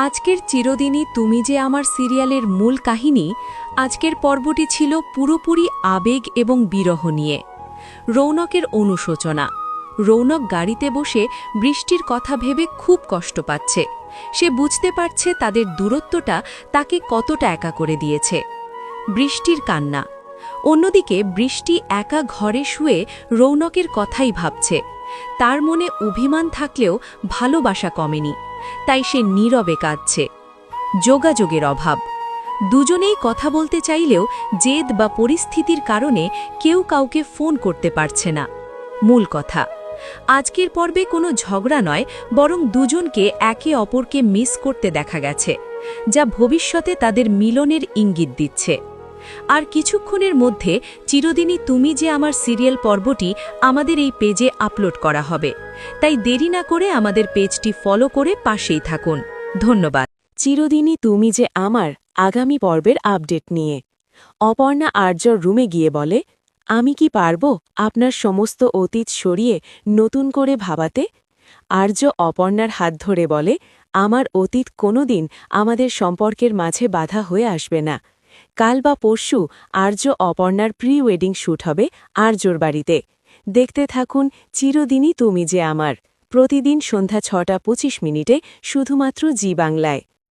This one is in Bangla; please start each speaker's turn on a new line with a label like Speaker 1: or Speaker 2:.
Speaker 1: আজকের চিরদিনই তুমি যে আমার সিরিয়ালের মূল কাহিনী, আজকের পর্বটি ছিল পুরোপুরি আবেগ এবং বিরহ নিয়ে। রৌনকের অনুশোচনা। রৌনক গাড়িতে বসে বৃষ্টির কথা ভেবে খুব কষ্ট পাচ্ছে। সে বুঝতে পারছে তাদের দূরত্বটা তাকে কতটা একা করে দিয়েছে। বৃষ্টির কান্না। অন্যদিকে বৃষ্টি একা ঘরে শুয়ে রৌনকের কথাই ভাবছে। তার মনে অভিমান থাকলেও ভালোবাসা কমেনি। তাই সে নীরবে কাঁদছে। যোগাযোগের অভাব। দুজনেই কথা বলতে চাইলেও জেদ বা পরিস্থিতির কারণে কেউ কাউকে ফোন করতে পারছে না। মূল কথা, আজকের পর্বে কোনো ঝগড়া নয়, বরং দুজনকে একে অপরকে মিস করতে দেখা গেছে, যা ভবিষ্যতে তাদের মিলনের ইঙ্গিত দিচ্ছে। আর কিছুক্ষণের মধ্যে চিরদিনই তুমি যে আমার সিরিয়াল পর্বটি আমাদের এই পেজে আপলোড করা হবে। তাই দেরি না করে আমাদের পেজটি ফলো করে পাশেই থাকুন। ধন্যবাদ।
Speaker 2: চিরদিনই তুমি যে আমার আগামী পর্বের আপডেট নিয়ে। অপর্ণা আর্যর রুমে গিয়ে বলে, আমি কি পারব আপনার সমস্ত অতীত সরিয়ে নতুন করে ভাবাতে? আর্য অপর্ণার হাত ধরে বলে, আমার অতীত কোনোদিন আমাদের সম্পর্কের মাঝে বাধা হয়ে আসবে না। কাল বা পরশু আর্য অপর্ণার প্রি ওয়েডিং শ্যুট হবে আর্যর বাড়িতে। দেখতে থাকুন চিরদিনই তুমি যে আমার। প্রতিদিন সন্ধ্যা ছটা পঁচিশ মিনিটে শুধুমাত্র জি বাংলায়।